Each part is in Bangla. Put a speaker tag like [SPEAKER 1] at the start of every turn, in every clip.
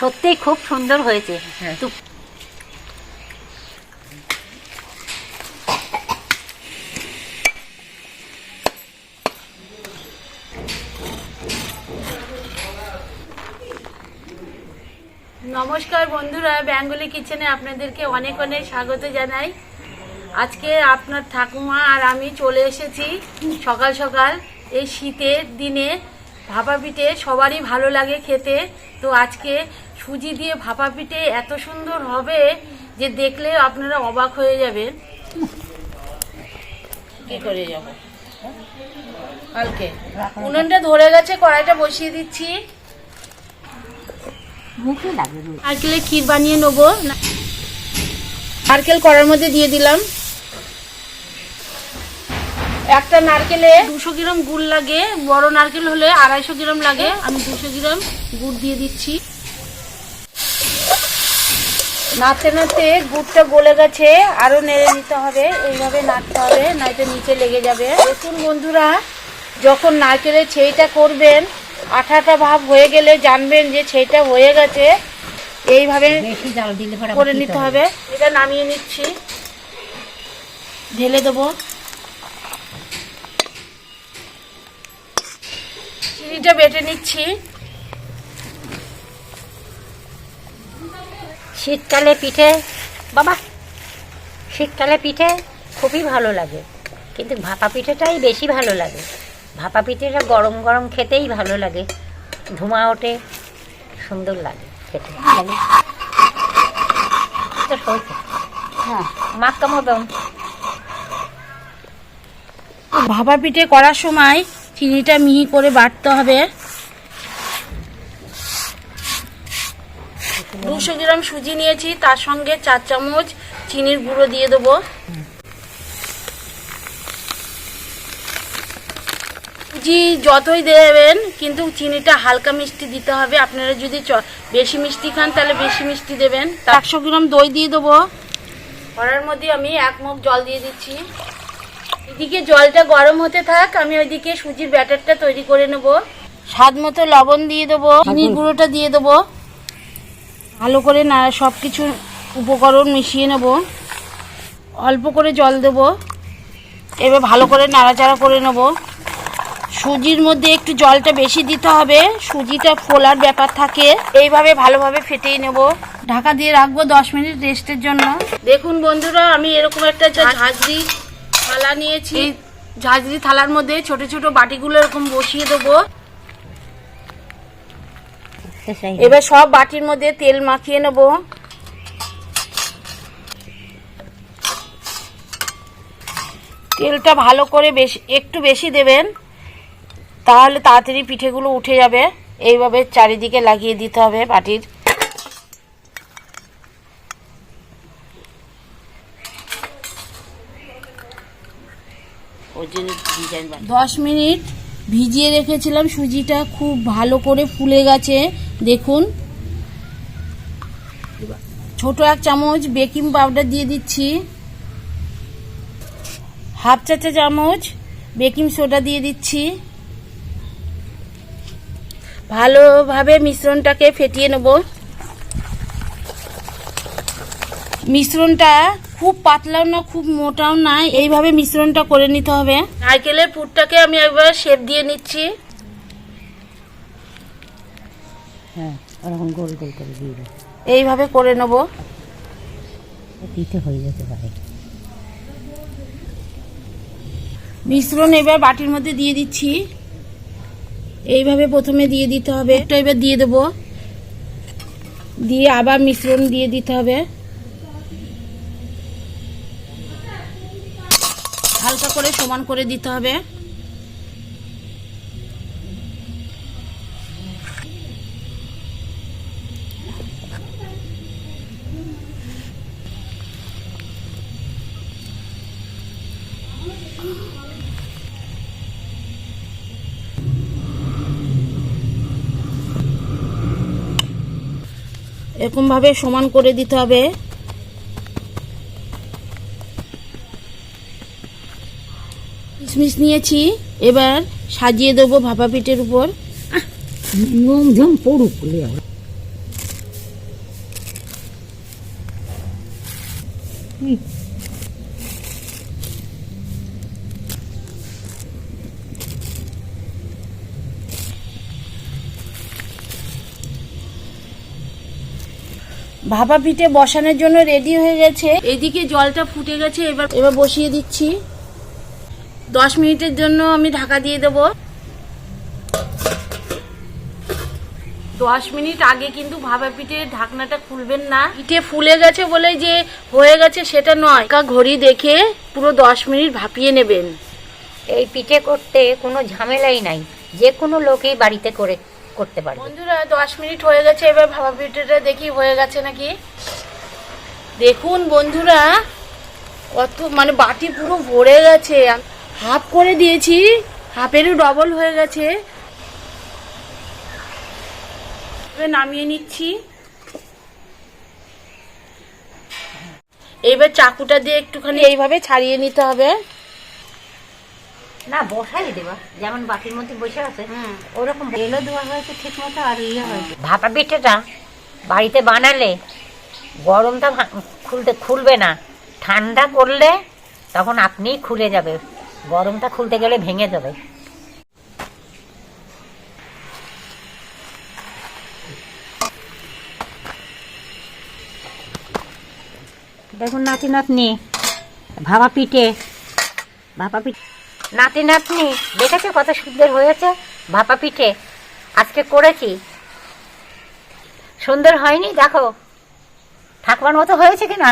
[SPEAKER 1] সত্যিই খুব সুন্দর হয়েছে।
[SPEAKER 2] হ্যাঁ।
[SPEAKER 3] নমস্কার বন্ধুরা বেঙ্গলি কিচেনে আপনাদেরকে অনেক অনেক স্বাগত জানাই। আজকে আপনার ঠাকুমা আর আমি চলে এসেছি সকাল সকাল এই শীতের দিনে। ভাপা পিঠে সবারই ভালো লাগে খেতে। তো আজকে সুজি দিয়ে ভাপা পিঠে এত সুন্দর হবে যে দেখলে আপনারা অবাক হয়ে যাবেন। কি করে যাব? কালকে। উনুনটা ধরে গেছে কড়াইটা বসিয়ে দিচ্ছি। নারকেলের ক্ষীর বানিয়ে নেব? না- নারকেল কড়ার মধ্যে দিয়ে দিলাম। একটা নারকেলে দুশো গ্রাম গুড় লাগে বড় নারকেল হলে আড়াইশো গ্রাম লাগে। আমি দুশো গ্রাম গুড় দিয়ে দিচ্ছি। নাড়তে নাড়তে গুড়টা গলে গেছে আরও নেড়ে নিতে হবে। এইভাবে নাড়তে হবে নয়তো নিচে লেগে যাবে। দেখুন বন্ধুরা যখন নারকেলের ছেইটা করবেন আঠাটা ভাব হয়ে গেলে জানবেন যে ছেইটা হয়ে গেছে। এইভাবে করে নিতে
[SPEAKER 1] হবে।
[SPEAKER 3] হবে। এটা নামিয়ে নিচ্ছি। ঢেলে দেবো। চিনিটা বেটে নিচ্ছি।
[SPEAKER 1] শীতকালে পিঠে বাবা শীতকালে পিঠে খুবই ভালো লাগে। কিন্তু ভাপা পিঠেটাই বেশি ভালো লাগে। ভাপা পিঠেটা গরম গরম খেতেই ভালো লাগে। ধোঁয়া ওঠে সুন্দর লাগে খেতে। হ্যাঁ। মাখ কামড়
[SPEAKER 3] ভাপা পিঠে করার সময় চিনিটা মিহি করে বাটতে হবে। দুশো গ্রাম সুজি নিয়েছি, তার সঙ্গে চার চামচ চিনির গুঁড়ো দিয়ে দেবো। সুজি যতই দেবেন, কিন্তু চিনিটা হালকা মিষ্টি দিতে হবে। আপনারা যদি বেশি মিষ্টি খান, তাহলে বেশি মিষ্টি দেবেন। একশো গ্রাম দই দিয়ে দেবো। কড়ার মধ্যে আমি এক মুখ জল দিয়ে দিচ্ছি। এদিকে জলটা গরম হতে থাক আমি ওইদিকে সুজির ব্যাটারটা তৈরি করে নেব। স্বাদ মতো লবণ দিয়ে দেবো চিনির গুঁড়োটা দিয়ে দেবো। ভালো করে না সব কিছু উপকরণ মিশিয়ে নেব। অল্প করে জল দেবো। এবার ভালো করে নাড়াচাড়া করে নেব। সুজির মধ্যে একটু জলটা বেশি দিতে হবে সুজিটা ফোলার ব্যাপার থাকে। এইভাবে ভালোভাবে ফেটিয়ে নেব। ঢাকা দিয়ে রাখব দশ মিনিট রেস্টের জন্য। দেখুন বন্ধুরা আমি এরকম একটা ঝাঁঝরি থালা নিয়েছি। ঝাঁঝরি থালার মধ্যে ছোট ছোট বাটিগুলো এরকম বসিয়ে দেবো। এবার সব বাটির মধ্যে তেল মাখিয়ে নেব। তেলটা ভালো করে বেশি একটু বেশি দেবেন, তাহলে তাড়াতাড়ি পিঠেগুলো উঠে যাবে। এইভাবে চারিদিকে লাগিয়ে দিতে হবে বাটির। দশ মিনিট ভিজিয়ে রেখেছিলাম, সুজিটা খুব ভালো করে ফুলে গেছে, দেখুন। ছোট এক চামচ বেকিং পাউডার দিয়ে দিচ্ছি। হাফ চা চা চামচ বেকিং সোডা দিয়ে দিচ্ছি। ভালোভাবে মিশ্রণটাকে ফেটিয়ে নেব। মিশ্রণটা খুব পাতলাও না খুব মোটাও না এইভাবে মিশ্রণটা করে নিতে হবে। নারকেলের পুরটাকে আমি একবার শেপ দিয়ে নিচ্ছি।
[SPEAKER 1] হ্যাঁ ওরকম গোল গোল করে দিয়ে
[SPEAKER 3] এইভাবে করে নেব।
[SPEAKER 1] পিঠে হয়ে যেতে পারে।
[SPEAKER 3] মিশ্রণ এবার বাটির মধ্যে দিয়ে দিচ্ছি। এইভাবে প্রথমে দিয়ে দিতে হবে। একটা এবার দিয়ে দেব। দিয়ে আবার মিশ্রণ দিয়ে দিতে হবে হালকা করে সমান করে দিতে হবে। এরকম ভাবে সমান করে দিতে হবে। কিশমিশ নিয়েছি এবার সাজিয়ে দেবো ভাপা পিঠের উপর।
[SPEAKER 1] পড়ুক
[SPEAKER 3] ভাপা পিঠে বসানোর জন্য রেডি হয়ে গেছে। এদিকে জলটা ফুটে গেছে এবার এবার বসিয়ে দিচ্ছি। দশ মিনিটের জন্য আমি ঢাকা দিয়ে দেবো। দশ মিনিট আগে কিন্তু ভাপা পিঠে ঢাকনাটা খুলবেন না। পিঠে ফুলে গেছে বলে যে হয়ে গেছে সেটা নয়। কা ঘড়ি দেখে পুরো দশ মিনিট ভাপিয়ে নেবেন।
[SPEAKER 1] এই পিঠে করতে কোনো ঝামেলাই নাই। যে কোনো লোকেই বাড়িতে করে করতে পারবে।
[SPEAKER 3] বন্ধুরা দশ মিনিট হয়ে গেছে এবার ভাপা পিঠেটা দেখি হয়ে গেছে নাকি? দেখুন বন্ধুরা কত মানে বাটি পুরো ভরে গেছে। হাফ করে দিয়েছি। হাফেরও ডবল হয়ে গেছে। নামিয়ে নিচ্ছি। এবার চাকুটা দিয়ে একটুখানি এইভাবে ছাড়িয়ে নিতে হবে।
[SPEAKER 1] না বসাই দেবা। যেমন বাটির মধ্যে বসে আছে ওরকম এলো দেওয়া হয়েছে ঠিক মতো আর ইয়ে হয়েছে ভাপা পিঠেটা বাড়িতে বানালে গরমটা খুলতে খুলবে না। ঠান্ডা করলে তখন আপনিই খুলে যাবে। গরমটা খুলতে গেলে ভেঙে যাবে। দেখুন নাতি নাতনি ভাপা পিঠে ভাপা পিঠে নাতি নাতনি দেখেছে কত সুন্দর হয়েছে ভাপা পিঠে আজকে করেছি। সুন্দর হয়নি? দেখো ঠাকুমার মতো হয়েছে কি না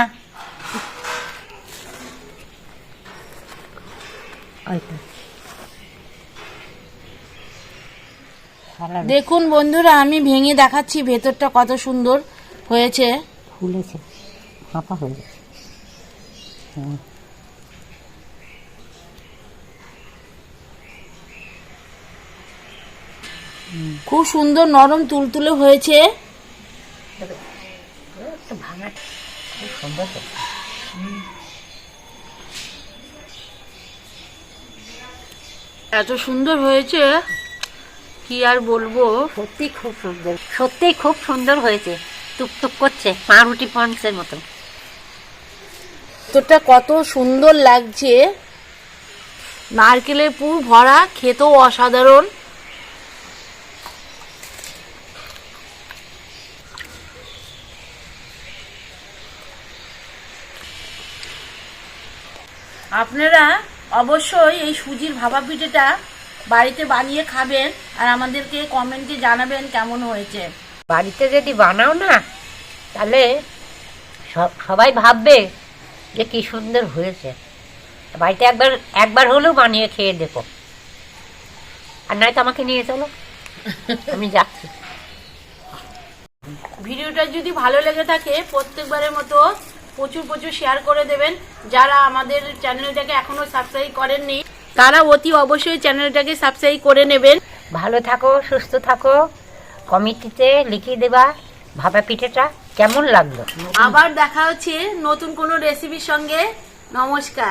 [SPEAKER 3] দেখুন বন্ধুরা আমি ভেঙে দেখাচ্ছি ভেতরটা কত সুন্দর হয়েছে।
[SPEAKER 1] ফুলেছে ফাঁপা হয়ে গেছে
[SPEAKER 3] খুব সুন্দর নরম তুলতুলে হয়েছে।
[SPEAKER 1] ভাঙা। খুব সুন্দর
[SPEAKER 3] এত সুন্দর হয়েছে কি আর বলব?
[SPEAKER 1] সত্যি খুব সুন্দর। সত্যিই খুব সুন্দর হয়েছে। টুকটুক করছে পাউরুটি পঞ্চের মতো
[SPEAKER 3] তোরটা কত সুন্দর লাগছে। নারকেলের পুর ভরা খেতেও অসাধারণ। আপনারা অবশ্যই এই সুজির ভাপা পিঠেটা বাড়িতে বানিয়ে খাবেন আর আমাদেরকে কমেন্টে জানাবেন কেমন হয়েছে।
[SPEAKER 1] বাড়িতে যদি বানাও না তাহলে সব- সবাই ভাববে যে কি সুন্দর হয়েছে। বাড়িতে একবার একবার হলেও বানিয়ে খেয়ে দেখো। আর নয় তো আমাকে নিয়ে চলো। আমি যাচ্ছি।
[SPEAKER 3] ভিডিওটা যদি ভালো লেগে থাকে প্রত্যেকবারের মতো প্রচুর প্রচুর শেয়ার করে দেবেন। যারা আমাদের চ্যানেলটাকে এখনও সাবস্ক্রাইব করেননি তারা অতি অবশ্যই চ্যানেলটাকে সাবস্ক্রাইব করে নেবেন।
[SPEAKER 1] ভালো থাকো সুস্থ থাকো। কমিটিতে লিখিয়ে দেবা ভাপা পিঠেটা কেমন লাগল?
[SPEAKER 3] আবার দেখা হচ্ছে নতুন কোনো রেসিপির সঙ্গে। নমস্কার।